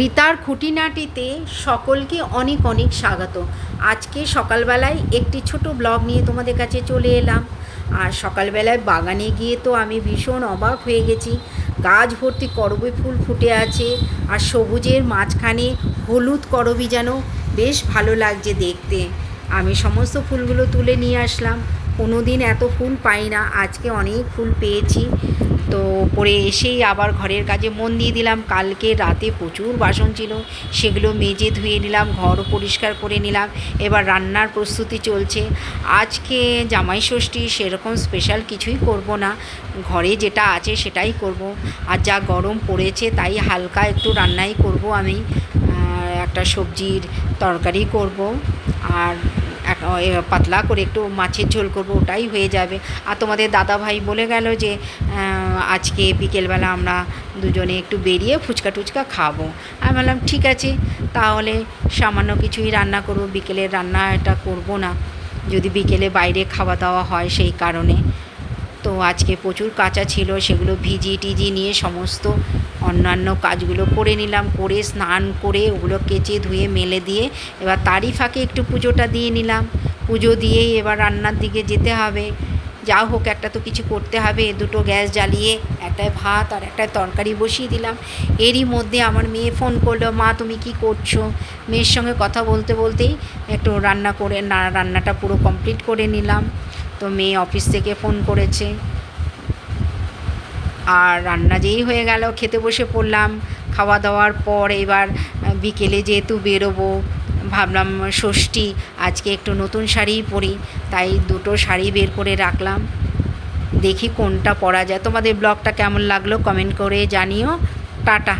রিতার খুঁটিনাটিতে সকলকে অনেক অনেক স্বাগত। আজকে সকালবেলায় একটি ছোট ব্লগ নিয়ে তোমাদের কাছে চলে এলাম। আর সকালবেলায় বাগানে গিয়ে তো আমি ভীষণ অবাক হয়ে গেছি। গাছ ভর্তি করবী ফুল ফুটে আছে আর সবুজের মাঝখানে হলুদ করবি যেন। বেশ ভালো লাগছে দেখতে। আমি সমস্ত ফুলগুলো তুলে নিয়ে আসলাম। কোনো দিন এত ফুল পাই না, আজকে অনেক ফুল পেয়েছি। তো পরে এসেই আবার ঘরের কাজে মন দিয়ে দিলাম। কালকে রাতে প্রচুর বাসন ছিল, সেগুলো মেজে ধুয়ে নিলাম, ঘরও পরিষ্কার করে নিলাম। এবার রান্নার প্রস্তুতি চলছে। আজকে জামাই ষষ্ঠী, সেরকম স্পেশাল কিছুই করব না। ঘরে যেটা আছে সেটাই করব। আর যা গরম পড়েছে, তাই হালকা একটু রান্নাই করব আমি। একটা সবজির তরকারি করব আর পাতলা করে একটু মাছের ঝোল করব, ওটাই হয়ে যাবে। আর তোমাদের দাদা ভাই বলে গেল যে আজকে বিকেলবেলা আমরা দুজনে একটু বেরিয়ে ফুচকা টুচকা খাব। আমি বললাম, ঠিক আছে, তাহলে সামান্য কিছুই রান্না করব, বিকেলের রান্না এটা করব না। যদি বিকেলে বাইরে খাওয়া দাওয়া হয় সেই কারণে। তো আজকে প্রচুর কাঁচা ছিল, সেগুলো ভিজি টিজি নিয়ে সমস্ত অন্যান্য কাজগুলো করে নিলাম, করে স্নান করে ওগুলো কেচে ধুয়ে মেলে দিয়ে এবার তারই ফাঁকে একটু পুজোটা দিয়ে নিলাম। পুজো দিয়েই এবার রান্নার দিকে যেতে হবে। যা হোক, একটা তো কিছু করতে হবে, দুটো গ্যাস জ্বালিয়ে একটায় ভাত আর একটায় তরকারি বসিয়ে দিলাম। এরই মধ্যে আমার মেয়ে ফোন করল, মা, তুমি কি করছ? মেয়ের সঙ্গে কথা বলতে বলতেই একটু রান্না করে, না, রান্নাটা পুরো কমপ্লিট করে নিলাম। তো মেয়ে অফিস থেকে ফোন করেছে। আর রান্না যেই হয়ে গেল, খেতে বসে পড়লাম। খাওয়া দাওয়ার পর এবার বিকেলে যেহেতু বেরোবো, ভাবলাম ষষ্ঠী, আজকে একটু নতুন শাড়িই পরি, তাই দুটো শাড়ি বের করে রাখলাম। দেখি কোনটা পরা যায়। তোমাদের ব্লগটা কেমন লাগল কমেন্ট করে জানিও। টাটা।